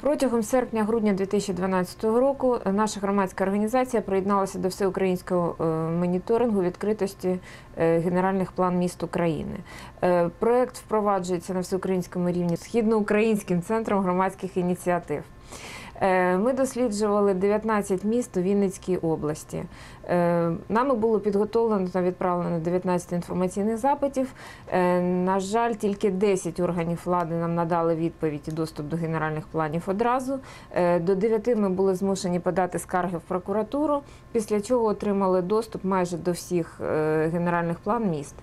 Протягом серпня-грудня 2012 року наша громадська організація приєдналася до всеукраїнського е, моніторингу відкритості е, генеральних план міст України. Е, Проект впроваджується на всеукраїнському рівні східноукраїнським центром громадських ініціатив. Е, Ми досліджували 19 міст у Вінницькій області. Е, Нами було підготовлено та відправлено 19 інформаційних запитів. Е, На жаль, тільки 10 органів влади нам надали відповідь і доступ до генеральних планів одразу. До 9 ми були змушені подати скарги в прокуратуру, після чого отримали доступ майже до всіх генеральних план міст.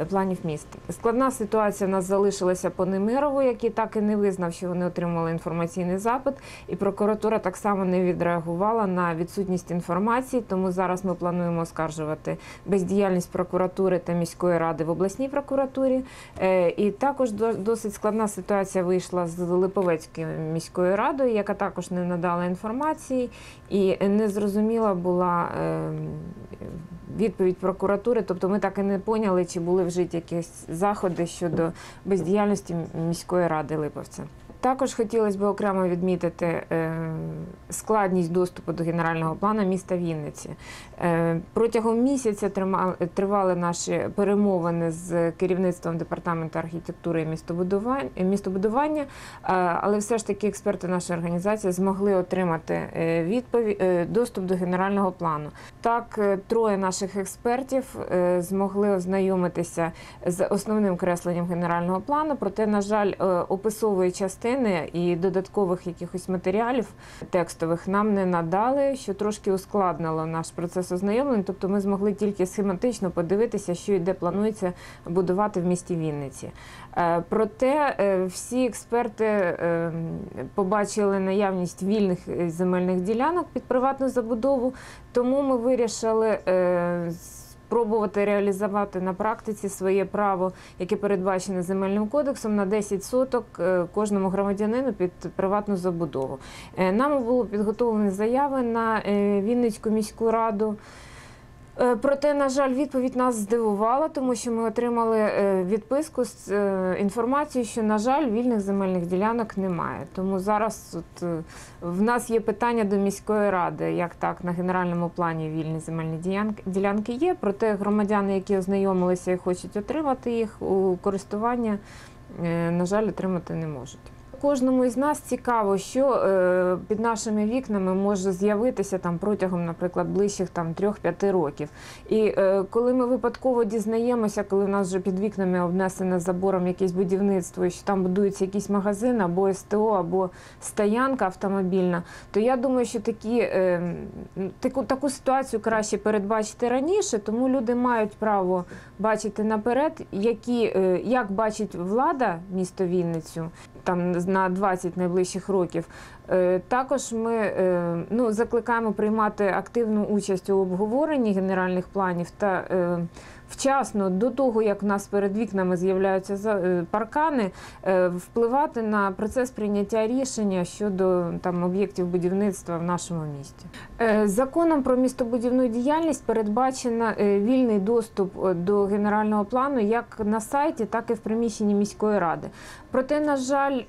Е, Планів міст. Складна ситуація в нас залишилася по Немирову, який так і не визнав, що вони отримали інформаційний запит, і прокуратура так само не відреагувала на відсутність інформації. Тому зараз ми плануємо оскаржувати бездіяльність прокуратури та міської ради в обласній прокуратурі. Е, І також до- досить складна ситуація вийшла з Липовецькою міською радою, яка також не надала інформації, і незрозуміла була е, відповідь прокуратури. Тобто ми так і не поняли, чи були вжиті якісь заходи щодо бездіяльності міської ради Липовця. Також хотілося б окремо відмітити е, складність доступу до генерального плану міста Вінниці. Е, Протягом місяця тривали наші перемовини з керівництвом департаменту архітектури і містобудування, містобудування, е, але все ж таки експерти нашої організації змогли отримати е, відповідь е, доступ до генерального плану. Так, е, троє наших експертів е, змогли ознайомитися з основним кресленням генерального плану. Проте, на жаль, е, описової частини і додаткових якихось матеріалів текстових нам не надали, що трошки ускладнило наш процес ознайомлення. Тобто, ми змогли тільки схематично подивитися, що і де планується будувати в місті Вінниці. Е, Проте е, всі експерти е, побачили наявність вільних земельних ділянок під приватну забудову, тому ми вирішили е, спробувати реалізувати на практиці своє право, яке передбачене земельним кодексом, на 10 соток е, кожному громадянину під приватну забудову. Нам було підготовлені заяви на е, Вінницьку міську раду. Е, Проте, на жаль, відповідь нас здивувала, тому що ми отримали е, відписку з е, інформацією, що, на жаль, вільних земельних ділянок немає. Тому зараз от, в нас є питання до міської ради, як так на генеральному плані вільні земельні ділянки- є. Проте громадяни, які ознайомилися і хочуть отримати їх у користування, на жаль, отримати не можуть. Кожному із нас цікаво, що е, під нашими вікнами може з'явитися там протягом, наприклад, ближчих там 3-5 років. І е, коли ми випадково дізнаємося, коли в нас вже під вікнами обнесене забором якесь будівництво, і що там будується якийсь магазин або СТО, або стоянка автомобільна, то я думаю, що такі, е, таку, таку ситуацію краще передбачити раніше, тому люди мають право бачити наперед, які, е, як бачить влада місто Вінницю там на 20 найближчих років. Е, Також ми е, ну, закликаємо приймати активну участь у обговоренні генеральних планів та е, вчасно до того, як в нас перед вікнами з'являються паркани, впливати на процес прийняття рішення щодо там об'єктів будівництва в нашому місті. Законом про містобудівну діяльність передбачено вільний доступ до генерального плану як на сайті, так і в приміщенні міської ради. Проте, на жаль,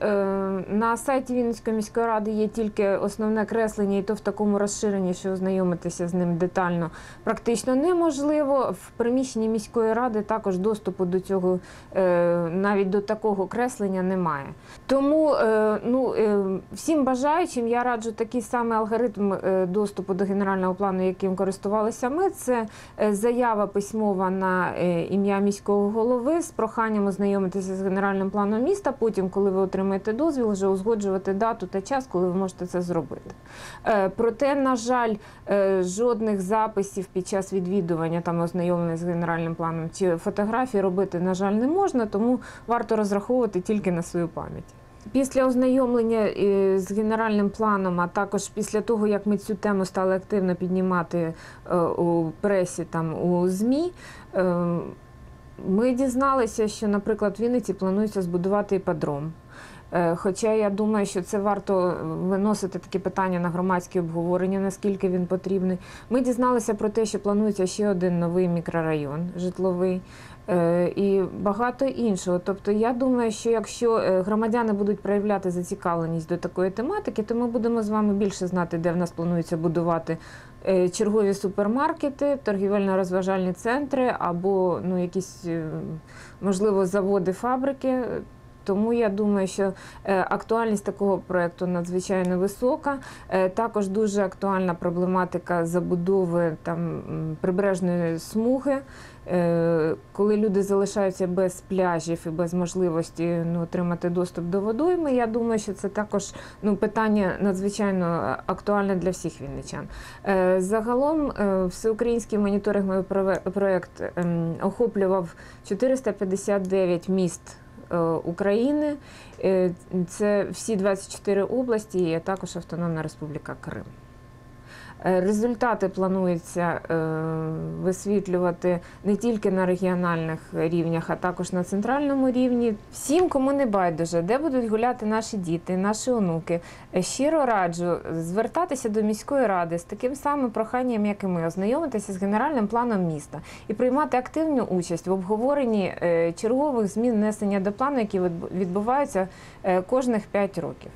на сайті Вінницької міської ради є тільки основне креслення, і то в такому розширенні, що ознайомитися з ним детально практично неможливо. В приміщенні міської ради також доступу до цього е, навіть до такого креслення немає. Тому е, ну, е, всім бажаючим я раджу такий самий алгоритм доступу до генерального плану, яким користувалися ми. Це заява письмова на ім'я міського голови з проханням ознайомитися з генеральним планом міста. Потім, коли ви отримаєте дозвіл, вже узгоджувати дату та час, коли ви можете це зробити. Е, Проте, на жаль, е, жодних записів під час відвідування там ознайомлення з генеральним планом чи фотографії робити, на жаль, не можна, тому варто розраховувати тільки на свою пам'ять. Після ознайомлення е, з генеральним планом, а також після того, як ми цю тему стали активно піднімати у пресі, там у ЗМІ, е, ми дізналися, що, наприклад, в Вінниці планується збудувати іпадром. Е, Хоча я думаю, що це варто виносити такі питання на громадське обговорення, наскільки він потрібний. Ми дізналися про те, що планується ще один новий мікрорайон житловий. е, і багато іншого. Тобто, я думаю, що якщо е, громадяни будуть проявляти зацікавленість до такої тематики, то ми будемо з вами більше знати, де в нас планується будувати. е, Чергові супермаркети, торгівельно-розважальні центри або ну, якісь, е, можливо, заводи, фабрики. Тому я думаю, що е, актуальність такого проєкту надзвичайно висока. Е, Також дуже актуальна проблематика забудови там прибережної смуги, Е, коли люди залишаються без пляжів і без можливості ну, отримати доступ до водойми. Я думаю, що це також ну, питання надзвичайно актуальне для всіх вінничан. Загалом всеукраїнський моніторинговий проект ем, охоплював 459 міст України. Е, Це всі 24 області, і також Автономна Республіка Крим. Е, Результати планується е, висвітлювати не тільки на регіональних рівнях, а також на центральному рівні. Всім, кому не байдуже, де будуть гуляти наші діти, наші онуки. Е, Щиро раджу звертатися до міської ради з таким самим проханням, як і ми, ознайомитися з генеральним планом міста і приймати активну участь в обговоренні чергових змін внесення до плану, які відбу- відбуваються кожних 5 років.